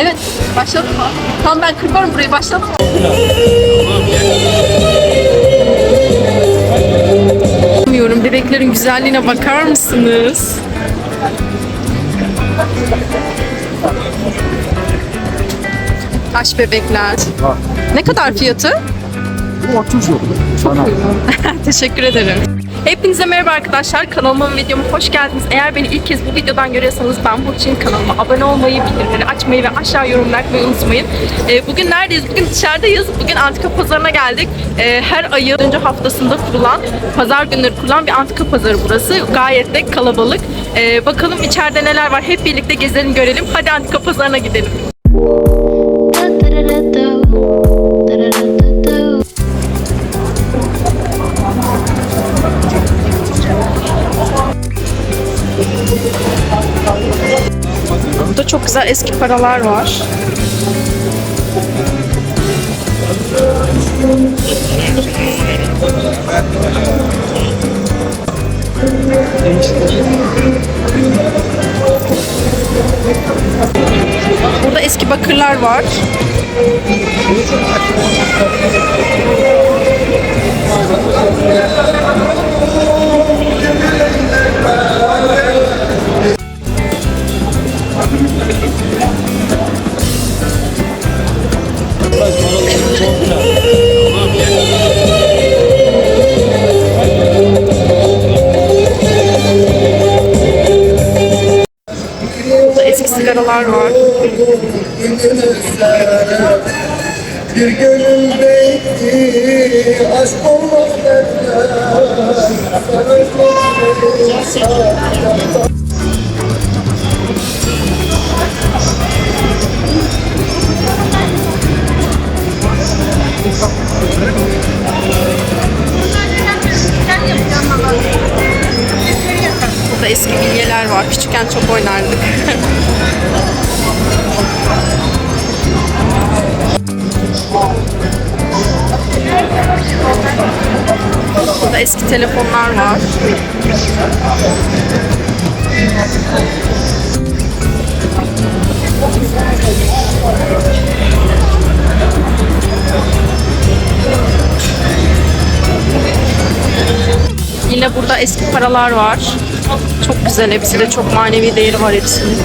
Evet, başladım mı? Tamam ben kırparım burayı, başladım mı? Bilmiyorum, bebeklerin güzelliğine bakar mısınız? Taş bebekler. Ne kadar fiyatı? Bu 30 yok. Sana. Teşekkür ederim. Hepinize merhaba arkadaşlar. Kanalıma ve videoma hoş geldiniz. Eğer beni ilk kez bu videodan görüyorsanız ben Burçin kanalıma abone olmayı, bildirimleri açmayı ve aşağı yorum yapmayı unutmayın. Ee, bugün neredeyiz? Bugün dışarıdayız. Bugün antika pazarına geldik. Ee, her ayın önce haftasında kurulan, pazar günleri kurulan bir antika pazarı burası. Gayet de kalabalık. Ee, bakalım içeride neler var. Hep birlikte gezelim görelim. Hadi antika pazarına gidelim. Çok güzel eski paralar var. Burada eski bakırlar var. Burada eski sigaralar var. Aşk olmaz derler var. Küçükken çok oynardık. Burada eski telefonlar var. Yine burada eski paralar var. Çok güzel hepsi de çok manevi değeri var hepsinin.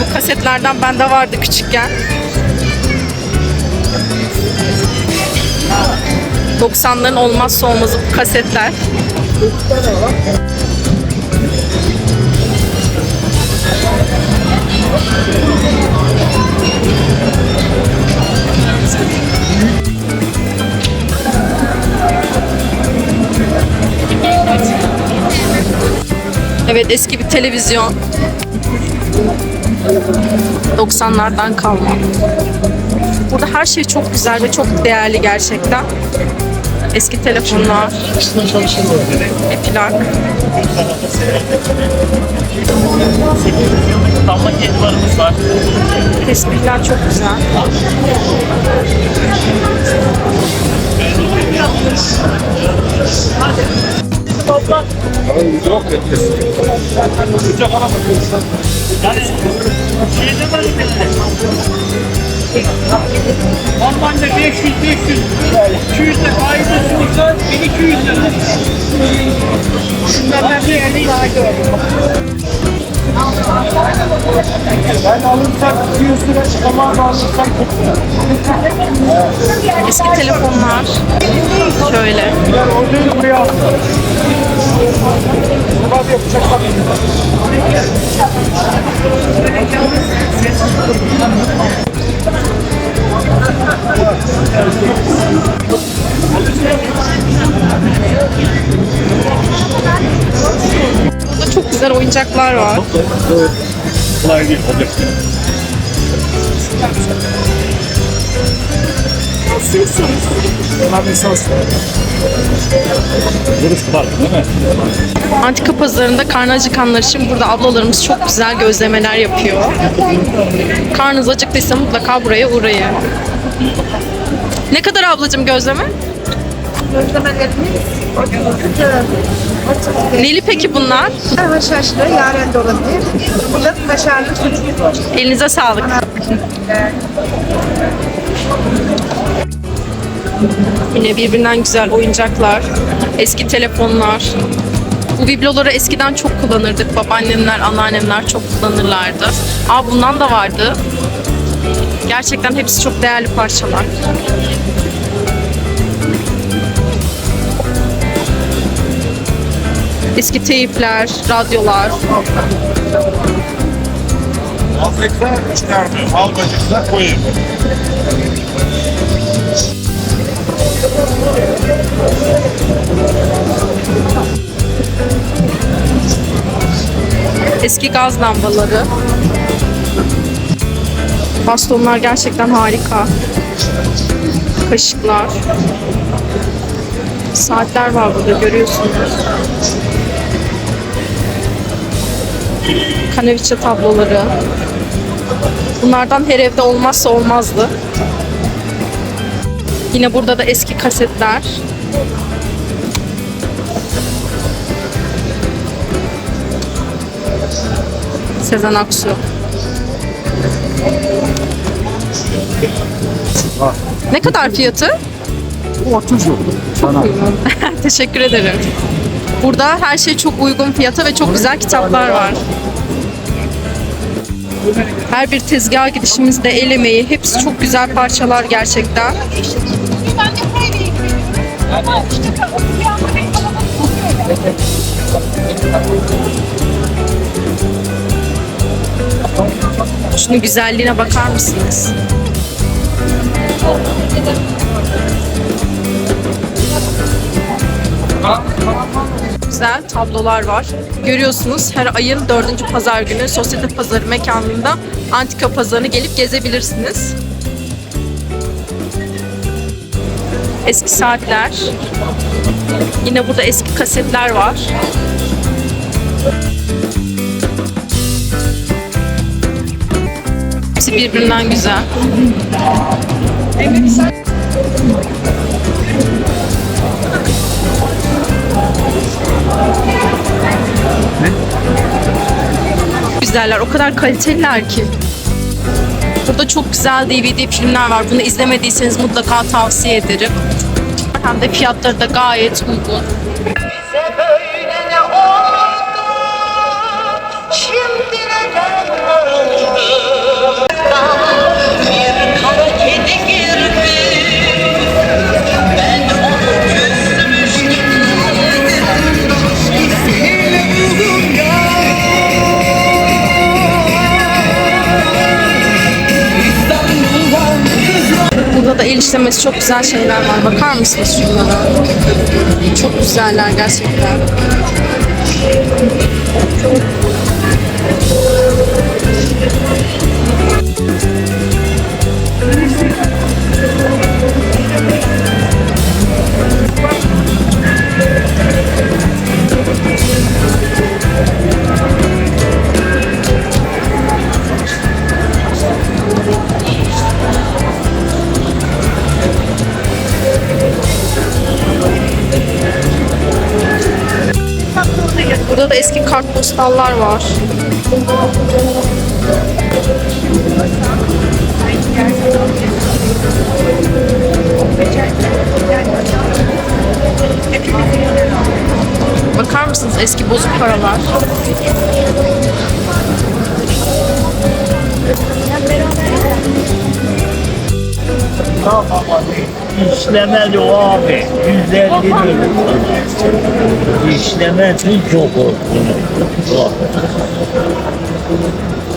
Bu kasetlerden bende vardı küçükken. 90'ların olmazsa olmazı bu kasetler. Evet eski bir televizyon. 90'lardan kalma. Burada her şey çok güzel ve çok değerli gerçekten. Eski telefonlar, e, plak. Damla kedilerimiz var. Tespihler çok güzel. Yani şey demedik Normalde 500 500 200 de faizi sunursa 1200 lira. Şunlardan bir yerdeyiz. Ben alırsak 200 lira çıkamaz alırsak Eski telefonlar. Şöyle. Ya o değil buraya. Bunlar yapacak oyuncaklar var. Kolay değil var mi? Antika pazarında karnı acıkanlar için burada ablalarımız çok güzel gözlemeler yapıyor. Karnınız acıktıysa mutlaka buraya uğrayın. Ne kadar ablacığım gözleme? Gözlemelerimiz 30, 30, Neli peki bunlar? haşhaşlı, yaren de olabilir. Bu da kaşarlı sucuk. Elinize sağlık. Yine birbirinden güzel oyuncaklar, eski telefonlar. Bu bibloları eskiden çok kullanırdık. Babaannemler, anneannemler çok kullanırlardı. Aa bundan da vardı. Gerçekten hepsi çok değerli parçalar. Eski teyipler, radyolar. Azlıkta çıkarmıyor. Halkacıkta koyuyor. Eski gaz lambaları. Bastonlar gerçekten harika. Kaşıklar. Saatler var burada görüyorsunuz. Kaneviçe tabloları. Bunlardan her evde olmazsa olmazdı. Yine burada da eski kasetler. Sezen Aksu. Ne kadar fiyatı? Bu 30 euro. Sana. Teşekkür ederim. Burada her şey çok uygun fiyata ve çok güzel kitaplar var. Her bir tezgaha gidişimizde el emeği, hepsi çok güzel parçalar gerçekten. Şunun güzelliğine bakar mısınız? Güzel tablolar var. Görüyorsunuz her ayın dördüncü pazar günü Sosyete Pazarı mekanında antika pazarını gelip gezebilirsiniz. Eski saatler. Yine burada eski kasetler var. Hepsi birbirinden güzel. Güzeller, o kadar kaliteliler ki. Burada çok güzel DVD filmler var. Bunu izlemediyseniz mutlaka tavsiye ederim. Hem de fiyatları da gayet uygun. Burada da el işlemesi çok güzel şeyler var. Bakar mısınız şunlara? Çok güzeller gerçekten. Burada da eski kartpostallar var. Bakar mısınız eski bozuk paralar? İşlemeli o abi. 150 lira. İşlemesi çok.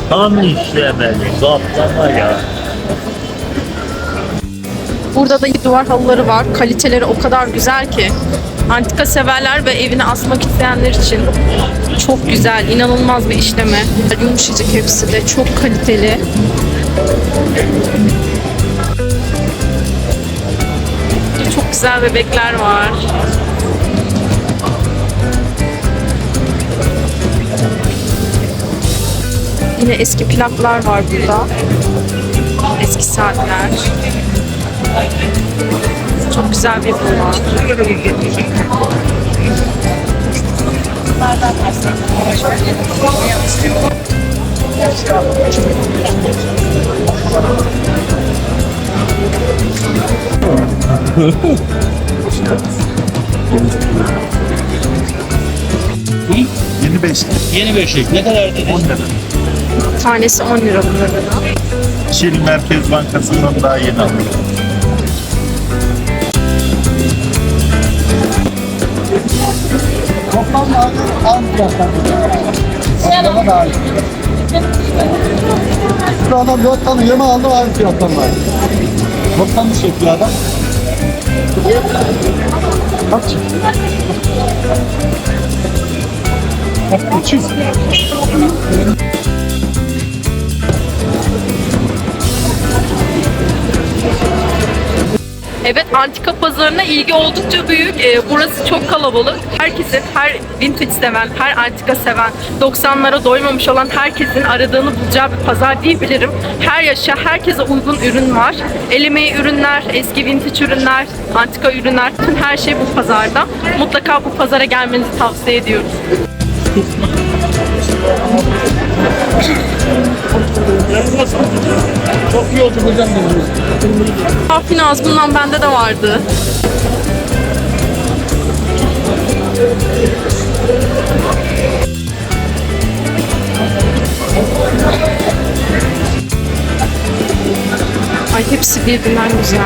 Tam işlemeli. Kaplama ya. Burada da duvar halıları var. Kaliteleri o kadar güzel ki. Antika severler ve evine asmak isteyenler için çok güzel, inanılmaz bir işleme. Yumuşacık hepsi de çok kaliteli. Güzel bebekler var. Yine eski plaklar var burada. Eski saatler. Çok güzel bir bulvar. Yeni beşli. Yeni beşlik. Ne kadar dedi? 10 lira. Tanesi 10 lira bunların. Çin Merkez Bankası'ndan daha yeni aldım. Toplam maliyet aynı fiyattan. Adama da aynı. Şu adam dört tane yeme aldı aynı fiyattan var. Toplam bir şey bir adam. Kaç? Bak 300. Evet antika pazarına ilgi oldukça büyük. Ee, burası çok kalabalık. Herkesin, her vintage seven, her antika seven, 90'lara doymamış olan herkesin aradığını bulacağı bir pazar diyebilirim. Her yaşa, herkese uygun ürün var. El ürünler, eski vintage ürünler, antika ürünler, bütün her şey bu pazarda. Mutlaka bu pazara gelmenizi tavsiye ediyoruz. Çok iyi oldu hocam dediniz. Parfinaz bundan bende de vardı. Ay hepsi birbirinden güzel.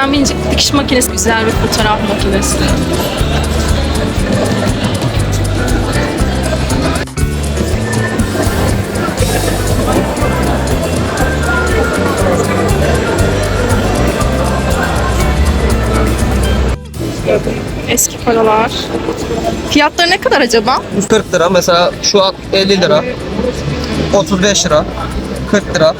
Güzel minicik dikiş makinesi, güzel bir fotoğraf makinesi. Eski paralar. Fiyatları ne kadar acaba? 140 lira mesela şu an 50 lira 35 lira 40 lira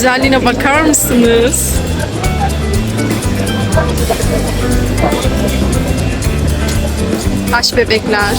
güzelliğine bakar mısınız? Taş bebekler.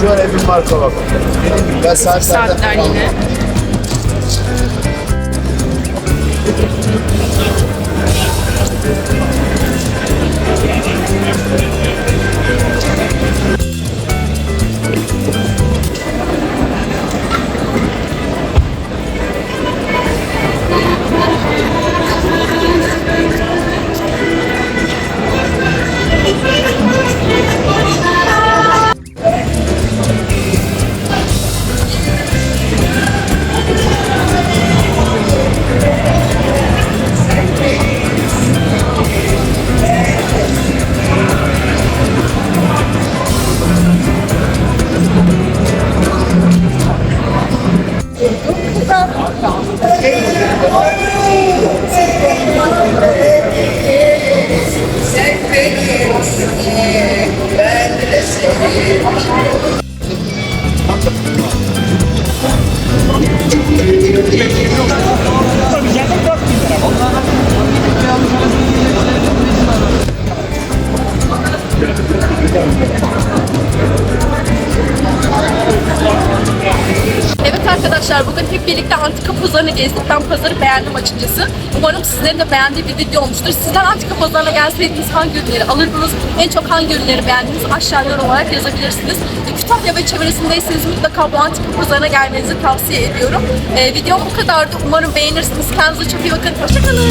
Şu an evin marka gibi ben saatlerden Saatler yine. Thank you. Evet arkadaşlar bugün hep birlikte antika pazarını gezdik. Ben pazarı beğendim açıkçası. Umarım sizlerin de beğendiği bir video olmuştur. Sizler antika pazarına gelseydiniz hangi ürünleri alırdınız? En çok hangi ürünleri beğendiniz? Aşağı yorum olarak yazabilirsiniz. Kütahya ve çevresindeyseniz mutlaka bu antika pazarına gelmenizi tavsiye ediyorum. Ee, videom bu kadardı. Umarım beğenirsiniz. Kendinize çok iyi bakın. Hoşçakalın.